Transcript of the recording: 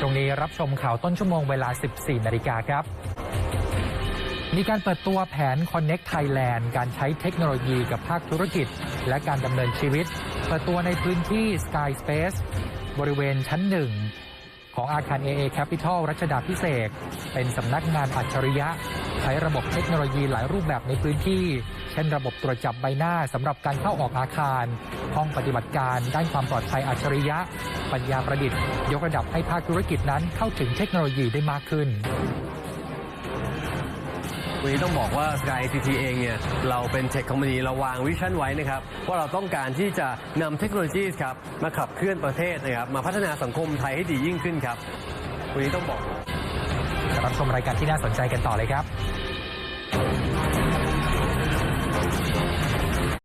ตรงนี้รับชมข่าวต้นชั่วโมงเวลา 14 นาฬิกาครับ มีการเปิดตัวแผน Connect Thailand การใช้เทคโนโลยีกับภาคธุรกิจ และการดำเนินชีวิต เปิดตัวในพื้นที่ Sky Space บริเวณชั้นหนึ่ง ของอาคาร AA Capital รัชดาพิเศษ เป็นสำนักงานอัจฉริยะ ใช้ระบบเทคโนโลยีหลายรูปแบบในพื้นที่ เช่นระบบตรวจจับใบหน้าสำหรับการเข้าออกอาคาร ห้องปฏิบัติการด้านความปลอดภัยอัจฉริยะ ปัญญาประดิษฐ์ ยกระดับให้ภาคธุรกิจนั้นเข้าถึงเทคโนโลยีได้มากขึ้น วันนี้ต้องบอกว่า Sky ICT เองเนี่ยเราเป็นเทคคอมพานีเราวางวิชั่นไว้นะครับว่าเราต้องการที่จะนำเทคโนโลยีครับมาขับเคลื่อนประเทศนะครับมาพัฒนาสังคมไทยให้ดียิ่งขึ้นครับวันนี้ต้องบอกรับชมรายการที่น่าสนใจกันต่อเลยครับ